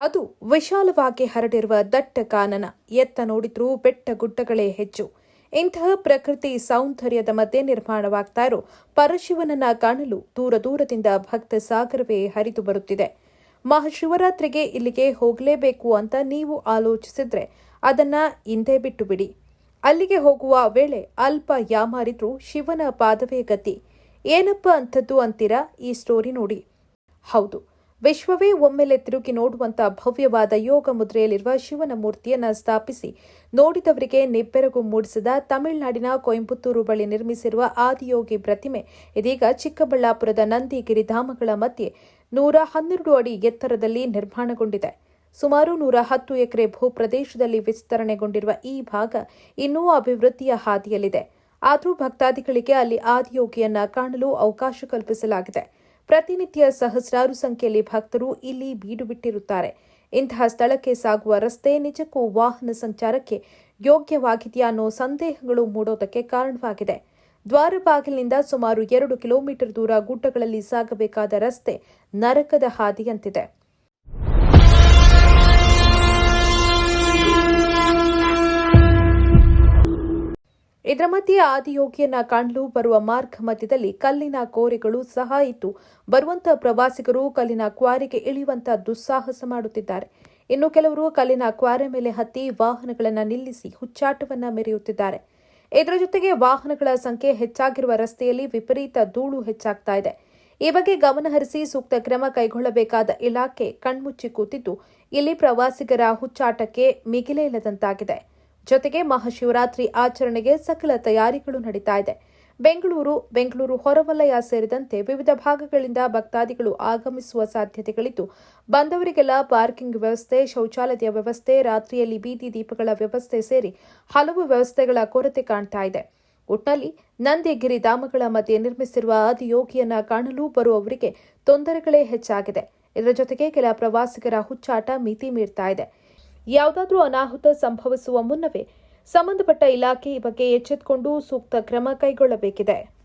ಅದು ವಿಶಾಲವಾಗಿ ಹರಡಿರುವ ದಟ್ಟ ಕಾನನ. ಎತ್ತ ನೋಡಿದ್ರೂ ಬೆಟ್ಟ ಗುಡ್ಡಗಳೇ ಹೆಚ್ಚು. ಇಂತಹ ಪ್ರಕೃತಿ ಸೌಂದರ್ಯದ ಮಧ್ಯೆ ನಿರ್ಮಾಣವಾಗ್ತಾ ಇರೋ ಪರಶಿವನನ್ನ ಕಾಣಲು ದೂರ ದೂರದಿಂದ ಭಕ್ತ ಸಾಗರವೇ ಹರಿದು ಬರುತ್ತಿದೆ. ಮಹಾಶಿವರಾತ್ರಿಗೆ ಇಲ್ಲಿಗೆ ಹೋಗಲೇಬೇಕು ಅಂತ ನೀವು ಆಲೋಚಿಸಿದ್ರೆ ಅದನ್ನ ಹಿಂದೆ ಬಿಟ್ಟು ಬಿಡಿ. ಅಲ್ಲಿಗೆ ಹೋಗುವ ವೇಳೆ ಅಲ್ಪ ಯಾಮಾರಿದ್ರೂ ಶಿವನ ಪಾದವೇ ಗತಿ. ಏನಪ್ಪ ಅಂಥದ್ದು ಅಂತೀರಾ ಈ ಸ್ಟೋರಿ ನೋಡಿ. ಹೌದು ವಿಶ್ವವೇ ಒಮ್ಮೆಲೆ ತಿರುಗಿ ನೋಡುವಂತ ಭವ್ಯವಾದ ಯೋಗ ಮುದ್ರೆಯಲ್ಲಿರುವ ಶಿವನ ಮೂರ್ತಿಯನ್ನು ಸ್ಥಾಪಿಸಿ ನೋಡಿದವರಿಗೆ ನಿಬ್ಬೆರಗು ಮೂಡಿಸಿದ ತಮಿಳುನಾಡಿನ ಕೊಯಂಬತ್ತೂರು ಬಳಿ ನಿರ್ಮಿಸಿರುವ ಆದಿಯೋಗಿ ಪ್ರತಿಮೆ, ಇದೀಗ ಚಿಕ್ಕಬಳ್ಳಾಪುರದ ನಂದಿಗಿರಿ ಧಾಮಗಳ ಮಧ್ಯೆ ನೂರ ಹನ್ನೆರಡು ಅಡಿ ಎತ್ತರದಲ್ಲಿ ನಿರ್ಮಾಣಗೊಂಡಿದೆ. ಸುಮಾರು ನೂರ ಹತ್ತು ಎಕರೆ ಭೂಪ್ರದೇಶದಲ್ಲಿ ವಿಸ್ತರಣೆಗೊಂಡಿರುವ ಈ ಭಾಗ ಇನ್ನೂ ಅಭಿವೃದ್ಧಿಯ ಹಾದಿಯಲ್ಲಿದೆ. ಆದರೂ ಭಕ್ತಾದಿಗಳಿಗೆ ಅಲ್ಲಿ ಆದಿಯೋಗಿಯನ್ನ ಕಾಣಲು ಅವಕಾಶ ಕಲ್ಪಿಸಲಾಗಿದೆ. ಪ್ರತಿನಿತ್ಯ ಸಹಸ್ರಾರು ಸಂಖ್ಯೆಯಲ್ಲಿ ಭಕ್ತರು ಇಲ್ಲಿ ಬೀಡು ಬಿಟ್ಟಿರುತ್ತಾರೆ. ಇಂತಹ ಸ್ಥಳಕ್ಕೆ ಸಾಗುವ ರಸ್ತೆ ನಿಜಕ್ಕೂ ವಾಹನ ಸಂಚಾರಕ್ಕೆ ಯೋಗ್ಯವಾಗಿದೆಯಾ ಅನ್ನೋ ಸಂದೇಹಗಳು ಮೂಡೋದಕ್ಕೆ ಕಾರಣವಾಗಿದೆ. ದ್ವಾರ ಬಾಗಿಲಿನಿಂದ ಸುಮಾರು ಎರಡು ಕಿಲೋಮೀಟರ್ ದೂರ ಗುಡ್ಡಗಳಲ್ಲಿ ಸಾಗಬೇಕಾದ ರಸ್ತೆ ನರಕದ ಹಾದಿಯಂತಿದೆ. ಇದರ ಮಧ್ಯೆ ಆದಿಯೋಗಿಯನ್ನ ಕಾಣಲು ಬರುವ ಮಾರ್ಗ ಮಧ್ಯದಲ್ಲಿ ಕಲ್ಲಿನ ಕೋರೆಗಳು ಸಹ ಇತ್ತು ಬರುವಂತಹ ಪ್ರವಾಸಿಗರು ಕಲ್ಲಿನ ಕ್ವಾರಿಗೆ ಇಳಿಯುವಂತಹ ದುಸ್ಸಾಹಸ ಮಾಡುತ್ತಿದ್ದಾರೆ. ಇನ್ನು ಕೆಲವರು ಕಲ್ಲಿನ ಕ್ವಾರೆ ಮೇಲೆ ಹತ್ತಿ ವಾಹನಗಳನ್ನು ನಿಲ್ಲಿಸಿ ಹುಚ್ಚಾಟವನ್ನ ಮೆರೆಯುತ್ತಿದ್ದಾರೆ. ಇದರ ಜೊತೆಗೆ ವಾಹನಗಳ ಸಂಖ್ಯೆ ಹೆಚ್ಚಾಗಿರುವ ರಸ್ತೆಯಲ್ಲಿ ವಿಪರೀತ ಧೂಳು ಹೆಚ್ಚಾಗ್ತಾ ಇದೆ. ಈ ಬಗ್ಗೆ ಗಮನಹರಿಸಿ ಸೂಕ್ತ ಕ್ರಮ ಕೈಗೊಳ್ಳಬೇಕಾದ ಇಲಾಖೆ ಕಣ್ಮುಚ್ಚಿ ಕೂತಿದ್ದು, ಇಲ್ಲಿ ಪ್ರವಾಸಿಗರ ಹುಚ್ಚಾಟಕ್ಕೆ ಮಿಗಿಲೇ ಇಲ್ಲದಂತಾಗಿದೆ. ಜೊತೆಗೆ ಮಹಾಶಿವರಾತ್ರಿ ಆಚರಣೆಗೆ ಸಕಲ ತಯಾರಿಗಳು ನಡೀತಾ ಇದೆ. ಬೆಂಗಳೂರು ಬೆಂಗಳೂರು ಹೊರವಲಯ ಸೇರಿದಂತೆ ವಿವಿಧ ಭಾಗಗಳಿಂದ ಭಕ್ತಾದಿಗಳು ಆಗಮಿಸುವ ಸಾಧ್ಯತೆಗಳಿದ್ದು, ಬಂದವರಿಗೆಲ್ಲ ಪಾರ್ಕಿಂಗ್ ವ್ಯವಸ್ಥೆ ಶೌಚಾಲಯದ ವ್ಯವಸ್ಥೆ, ರಾತ್ರಿಯಲ್ಲಿ ಬೀದಿ ದೀಪಗಳ ವ್ಯವಸ್ಥೆ ಸೇರಿ ಹಲವು ವ್ಯವಸ್ಥೆಗಳ ಕೊರತೆ ಕಾಣ್ತಾ ಇದೆ. ಒಟ್ನಲ್ಲಿ ನಂದಿಗಿರಿ ಧಾಮಗಳ ಮಧ್ಯೆ ನಿರ್ಮಿಸಿರುವ ಆದಿಯೋಗಿಯನ್ನ ಕಾಣಲು ಬರುವವರಿಗೆ ತೊಂದರೆಗಳೇ ಹೆಚ್ಚಾಗಿದೆ. ಇದರ ಜೊತೆಗೆ ಕೆಲ ಪ್ರವಾಸಿಗರ ಹುಚ್ಚಾಟ ಮಿತಿ ಮೀರ್ತಾ ಇದೆ. ಯಾವುದಾದ್ರೂ ಅನಾಹುತ ಸಂಭವಿಸುವ ಮುನ್ನವೇ ಸಂಬಂಧಪಟ್ಟ ಇಲಾಖೆ ಈ ಬಗ್ಗೆ ಎಚ್ಚೆತ್ತುಕೊಂಡು ಸೂಕ್ತ ಕ್ರಮ ಕೈಗೊಳ್ಳಬೇಕಿದೆ.